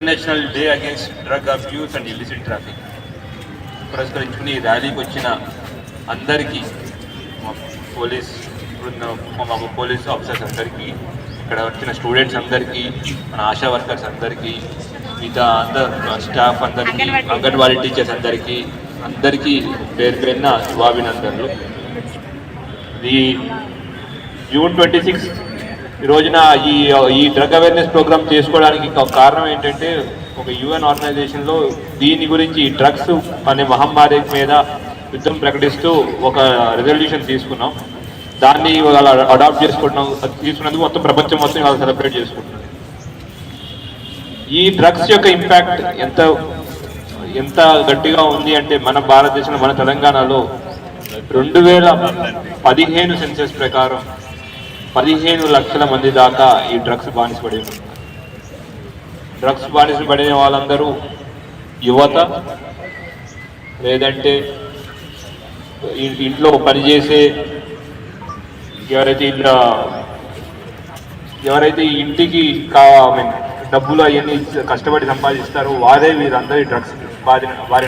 International day against drug abuse and illicit traffic పురస్కరించుకుని ఈ ర్యాలీకి వచ్చిన అందరికీ మా పోలీస్ బృందం మా పోలీస్ ఆఫీసర్స్ అందరికీ ఇక్కడ వచ్చిన స్టూడెంట్స్ అందరికీ మన ఆశా వర్కర్స్ అందరికీ మిగతా అందరు స్టాఫ్ అందరికీ అంగన్వాడీ టీచర్స్ అందరికీ అందరికీ పేరు పేరున శుభాభినందనలు. ఈ జూన్ ట్వంటీ సిక్స్ ఈ రోజున ఈ ఈ డ్రగ్ అవేర్నెస్ ప్రోగ్రామ్ చేసుకోవడానికి కారణం ఏంటంటే ఒక యుఎన్ ఆర్గనైజేషన్లో దీని గురించి డ్రగ్స్ అనే మహమ్మారి మీద యుద్ధం ప్రకటిస్తూ ఒక రెజల్యూషన్ తీసుకున్నాం. దాన్ని ఇవాళ అడాప్ట్ చేసుకుంటున్నాం. తీసుకున్నందుకు మొత్తం ప్రపంచం మొత్తం ఇవాళ సెలబ్రేట్ చేసుకుంటున్నాం. ఈ డ్రగ్స్ యొక్క ఇంపాక్ట్ ఎంత ఎంత గట్టిగా ఉంది అంటే మన భారతదేశంలో మన తెలంగాణలో రెండు వేల పదిహేను సెన్సెస్ ప్రకారం పదిహేను లక్షల మంది దాకా ఈ డ్రగ్స్ బానిస పడి డ్రగ్స్ బానిస పడిన వాళ్ళందరూ యువత లేదంటే ఇంట్లో పనిచేసే ఎవరైతే ఇంట్లో ఎవరైతే ఇంటికి కా డబ్బులు అవన్నీ కష్టపడి సంపాదిస్తారో వారే వీరందరి డ్రగ్స్ బారిన బారిన